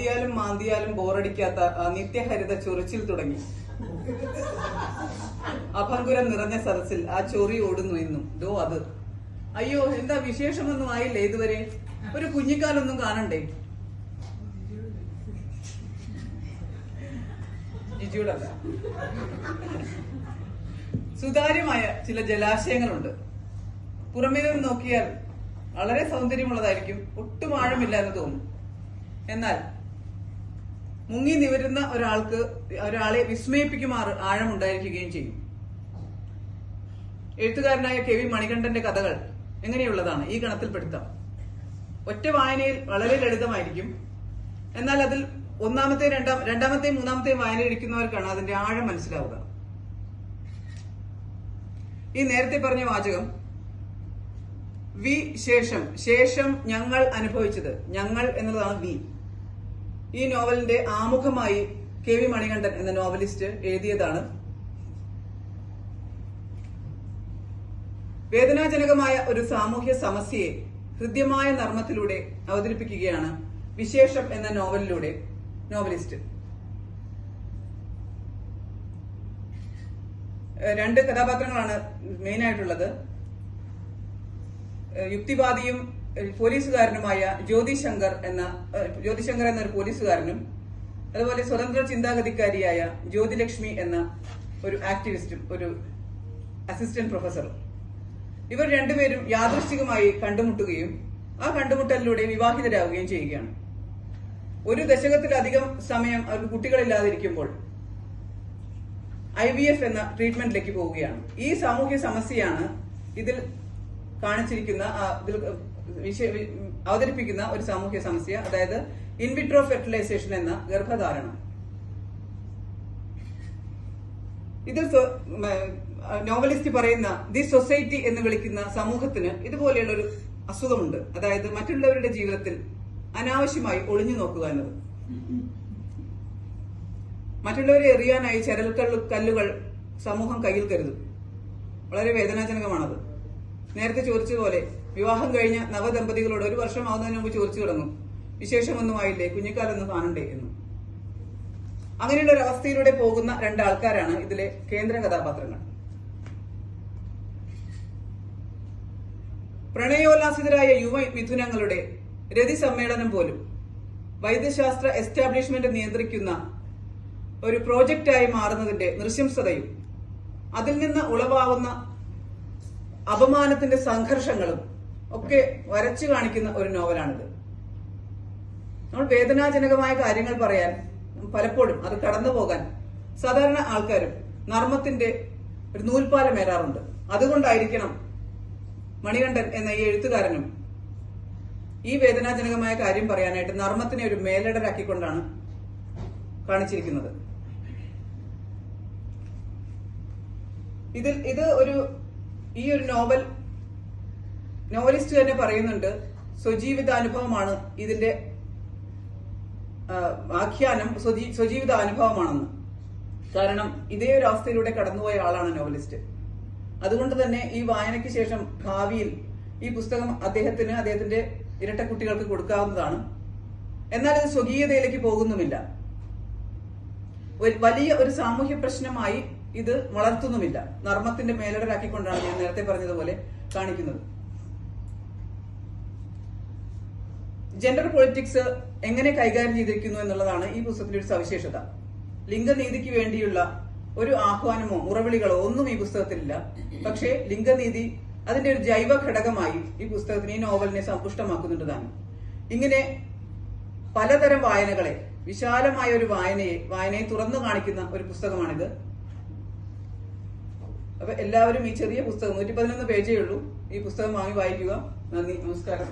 മാന്തിയാലും മാന്തിയാലും ബോറടിക്കാത്ത നിത്യഹരിത ചൊറിച്ചിൽ തുടങ്ങി. അഭങ്കുരം നിറഞ്ഞ സദസ്സിൽ ആ ചൊറി ഓടുന്നു എന്നും. ദോ അത്. അയ്യോ എന്താ വിശേഷമൊന്നും ആയില്ലേ ഇതുവരെ? ഒരു കുഞ്ഞിക്കാലൊന്നും കാണണ്ടേ? സുതാര്യമായ ചില ജലാശയങ്ങളുണ്ട്. പുറമേ നിന്ന് നോക്കിയാൽ വളരെ സൗന്ദര്യമുള്ളതായിരിക്കും. ഒട്ടും ആഴമില്ല എന്ന് തോന്നും. എന്നാൽ മുങ്ങി നിവരുന്ന ഒരാൾക്ക് ഒരാളെ വിസ്മയിപ്പിക്കുമാർ ആഴമുണ്ടായിരിക്കുകയും ചെയ്യും. എഴുത്തുകാരനായ കെ വി മണികണ്ഠന്റെ കഥകൾ എങ്ങനെയുള്ളതാണ്? ഈ ഗണത്തിൽപ്പെടുത്താം. ഒറ്റ വായനയിൽ വളരെ ലളിതമായിരിക്കും. എന്നാൽ അതിൽ ഒന്നാമത്തെ രണ്ടാം രണ്ടാമത്തെയും മൂന്നാമത്തെയും വായന ഇരിക്കുന്നവർക്കാണ് അതിന്റെ ആഴം മനസ്സിലാവുക. ഈ നേരത്തെ പറഞ്ഞ വാചകം വി ശേഷം ശേഷം ഞങ്ങൾ അനുഭവിച്ചത് ഞങ്ങൾ എന്നുള്ളതാണ് വി. ഈ നോവലിന്റെ ആമുഖമായി കെ വി മണികണ്ഠൻ എന്ന നോവലിസ്റ്റ് എഴുതിയതാണ്. വേദനാജനകമായ ഒരു സാമൂഹ്യ സമസ്യയെ ഹൃദ്യമായ നർമ്മത്തിലൂടെ അവതരിപ്പിക്കുകയാണ് വിശേഷം എന്ന നോവലിലൂടെ നോവലിസ്റ്റ്. രണ്ട് കഥാപാത്രങ്ങളാണ് മെയിനായിട്ടുള്ളത്. യുക്തിവാദിയും പോലീസുകാരനുമായ ജ്യോതിശങ്കർ എന്ന ജ്യോതിശങ്കർ ജ്യോതി ശങ്കർ എന്ന ഒരു പോലീസുകാരനും അതുപോലെ സ്വതന്ത്ര ചിന്താഗതിക്കാരിയായ ജ്യോതിലക്ഷ്മി എന്ന ഒരു ആക്ടിവിസ്റ്റും ഒരു അസിസ്റ്റന്റ് പ്രൊഫസറും. ഇവർ രണ്ടുപേരും യാദൃശ്ചികമായി കണ്ടുമുട്ടുകയും ആ കണ്ടുമുട്ടലിലൂടെ വിവാഹിതരാകുകയും ചെയ്യുകയാണ്. ഒരു ദശകത്തിലധികം സമയം അവർക്ക് കുട്ടികളില്ലാതിരിക്കുമ്പോൾ ഐ വി എഫ് എന്ന ട്രീറ്റ്മെന്റിലേക്ക് പോവുകയാണ്. ഈ സാമൂഹ്യ സമസ്യയാണ് ഇതിൽ കാണിച്ചിരിക്കുന്ന ഇതിൽ അവതരിപ്പിക്കുന്ന ഒരു സാമൂഹ്യ സമസ്യ അതായത് ഇൻവിട്രോ ഫെർട്ടിലൈസേഷൻ എന്ന ഗർഭധാരണം. ആ, നോവലിസ്റ്റ് പറയുന്ന ദി സൊസൈറ്റി എന്ന് വിളിക്കുന്ന സമൂഹത്തിന് ഇതുപോലെയുള്ള ഒരു അസുഖമുണ്ട്. അതായത് മറ്റുള്ളവരുടെ ജീവിതത്തിൽ അനാവശ്യമായി ഒളിഞ്ഞു നോക്കുക എന്നത്. മറ്റുള്ളവരെ എറിയാനായി ചരൽക്കല്ല് കല്ലുകൾ സമൂഹം കയ്യിൽ കരുതും. വളരെ വേദനാജനകമാണത്. നേരത്തെ ചോദിച്ചതുപോലെ വിവാഹം കഴിഞ്ഞ നവദമ്പതികളോട് ഒരു വർഷം ആവുന്നതിന് മുമ്പ് ചോദിച്ചു തുടങ്ങും. വിശേഷമൊന്നും ആയില്ലേ? കുഞ്ഞിക്കാലൊന്നും കാണണ്ടേ എന്ന് അങ്ങനെയുള്ള ഒരു അവസ്ഥയിലൂടെ പോകുന്ന രണ്ടാൾക്കാരാണ് ഇതിലെ കേന്ദ്ര കഥാപാത്രങ്ങൾ. പ്രണയോല്ലാസിതരായ യുവ മിഥുനങ്ങളുടെ രതി സമ്മേളനം പോലും വൈദ്യശാസ്ത്ര എസ്റ്റാബ്ലിഷ്മെന്റ് നിയന്ത്രിക്കുന്ന ഒരു പ്രോജക്റ്റായി മാറുന്നതിന്റെ നൃശംസതയും അതിൽ നിന്ന് ഉളവാവുന്ന അപമാനത്തിന്റെ സംഘർഷങ്ങളും ഒക്കെ വരച്ചു കാണിക്കുന്ന ഒരു നോവലാണിത്. നമ്മൾ വേദനാജനകമായ കാര്യങ്ങൾ പറയാൻ പലപ്പോഴും അത് കടന്നു പോകാൻ സാധാരണ ആൾക്കാരും നർമ്മത്തിന്റെ ഒരു നൂൽപ്പാലം ഏറാറുണ്ട്. അതുകൊണ്ടായിരിക്കണം മണികണ്ഠൻ എന്ന ഈ എഴുത്തുകാരനും ഈ വേദനാജനകമായ കാര്യം പറയാനായിട്ട് നർമ്മത്തിനെ ഒരു മേലടരാക്കിക്കൊണ്ടാണ് കാണിച്ചിരിക്കുന്നത്. ഇതിൽ ഇത് ഒരു ഈ ഒരു നോവൽ നോവലിസ്റ്റ് തന്നെ പറയുന്നുണ്ട് സ്വജീവിതാനുഭവമാണ് ഇതിന്റെ ആഖ്യാനം സ്വജീ- സ്വജീവിത അനുഭവമാണെന്ന് കാരണം ഇതേ ഒരു അവസ്ഥയിലൂടെ കടന്നുപോയ ആളാണ് നോവലിസ്റ്റ്. അതുകൊണ്ട് തന്നെ ഈ വായനയ്ക്ക് ശേഷം ഭാവിയിൽ ഈ പുസ്തകം അദ്ദേഹത്തിന് അദ്ദേഹത്തിന്റെ ഇരട്ട കുട്ടികൾക്ക് കൊടുക്കാവുന്നതാണ്. എന്നാൽ ഇത് സ്വകീയതയിലേക്ക് പോകുന്നുമില്ല. വലിയ ഒരു സാമൂഹ്യ പ്രശ്നമായി ഇത് വളർത്തുന്നുമില്ല. നർമ്മത്തിന്റെ മേലടരാക്കിക്കൊണ്ടാണ് ഞാൻ നേരത്തെ പറഞ്ഞതുപോലെ കാണിക്കുന്നത്. ജെൻഡർ പൊളിറ്റിക്സ് എങ്ങനെ കൈകാര്യം ചെയ്തിരിക്കുന്നു എന്നുള്ളതാണ് ഈ പുസ്തകത്തിന്റെ ഒരു സവിശേഷത. ലിംഗനീതിക്ക് വേണ്ടിയുള്ള ഒരു ആഹ്വാനമോ മുറവിളികളോ ഒന്നും ഈ പുസ്തകത്തിലില്ല. പക്ഷേ ലിംഗനീതി അതിന്റെ ഒരു ജൈവ ഘടകമായി ഈ പുസ്തകത്തിന് ഈ നോവലിനെ സമ്പുഷ്ടമാക്കുന്നുണ്ടതാണ് ഇങ്ങനെ പലതരം വായനകളെ വിശാലമായ ഒരു വായനയെ വായനയെ തുറന്നു കാണിക്കുന്ന ഒരു പുസ്തകമാണിത്. അപ്പൊ എല്ലാവരും ഈ ചെറിയ പുസ്തകം നൂറ്റി പതിനൊന്ന് പേജേ ഉള്ളൂ. ഈ പുസ്തകം വാങ്ങി വായിക്കുക. നന്ദി നമസ്കാരം.